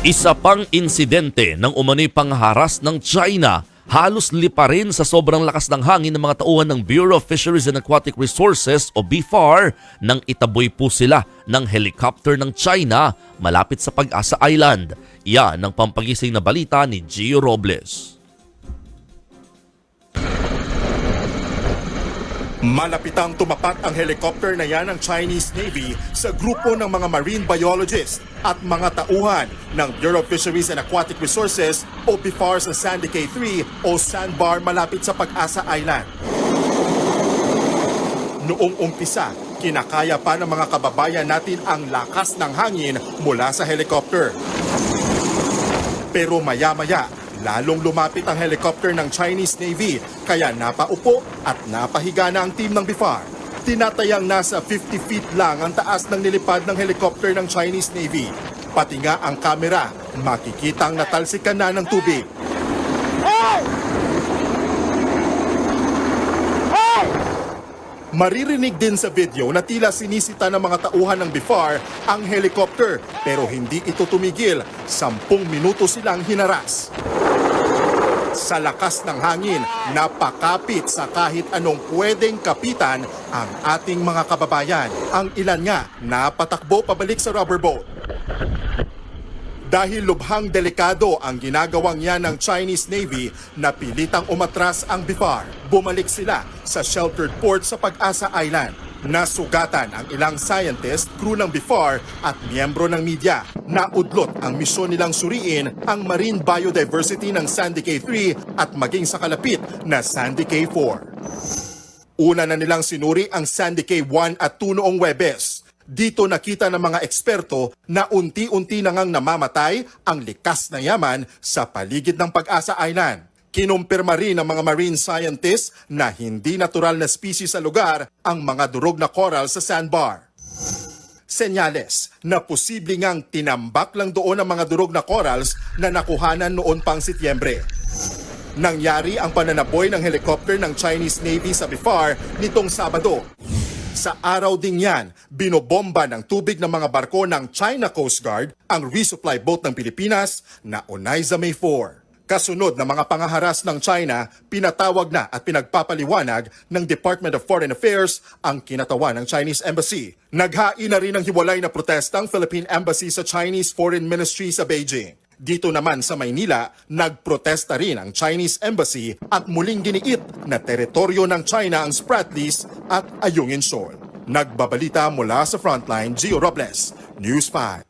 Isa pang insidente ng umano'y pangharas ng China halos liparin sa sobrang lakas ng hangin ng mga tauhan ng Bureau of Fisheries and Aquatic Resources o BFAR nang itaboy po sila ng helicopter ng China malapit sa Pag-asa Island. Yan ang pampagising na balita ni Gio Robles. Malapitang tumapat ang helicopter na yan ng Chinese Navy sa grupo ng mga marine biologists at mga tauhan ng Bureau of Fisheries and Aquatic Resources o BIFAR sa Sandy K3 o Sandbar malapit sa Pag-asa Island. Noong umpisa, kinakaya pa ng mga kababayan natin ang lakas ng hangin mula sa helicopter. Pero maya-maya, lalong lumapit ang helicopter ng Chinese Navy kaya napaupo at napahiga na ang team ng BIFAR. Tinatayang nasa 50 feet lang ang taas ng nilipad ng helicopter ng Chinese Navy. Pati nga ang kamera, makikita ang natalsikan na ng tubig. Maririnig din sa video na tila sinisita ng mga tauhan ng BIFAR ang helicopter pero hindi ito tumigil. Sampung minuto silang hinaras. Sa lakas ng hangin, napakapit sa kahit anong pwedeng kapitan ang ating mga kababayan. Ang ilan nga napatakbo pabalik sa rubber boat. Dahil lubhang delikado ang ginagawang yan ng Chinese Navy, napilitang umatras ang BIFAR. Bumalik sila sa sheltered port sa Pag-asa Island. Nasugatan ang ilang scientist, crew ng BIFAR at miyembro ng media. Naudlot ang misyon nilang suriin ang marine biodiversity ng Sandy K3 at maging sa kalapit na Sandy K4. Una na nilang sinuri ang Sandy K1 at 2 noong Webes. Dito nakita ng mga eksperto na unti-unti na namamatay ang likas na yaman sa paligid ng Pag-asa Island. Kinumpirma rin ng mga marine scientists na hindi natural na species sa lugar ang mga durog na coral sa sandbar. Senyales na posible ngang tinambak lang doon ang mga durog na corals na nakuhanan noon pang Setyembre. Nangyari ang pananaboy ng helicopter ng Chinese Navy sa Bifar nitong Sabado. Sa araw ding yan, binobomba ng tubig ng mga barko ng China Coast Guard ang resupply boat ng Pilipinas na Onaiza May 4. Kasunod ng mga pangaharas ng China, pinatawag na at pinagpapaliwanag ng Department of Foreign Affairs ang kinatawan ng Chinese Embassy. Naghain na rin ng hiwalay na protesta ang Philippine Embassy sa Chinese Foreign Ministry sa Beijing. Dito naman sa Maynila, nagprotesta rin ang Chinese Embassy at muling giniit na teritoryo ng China ang Spratlys at Ayungin Shoal. Nagbabalita mula sa Frontline, Gio Robles, News 5.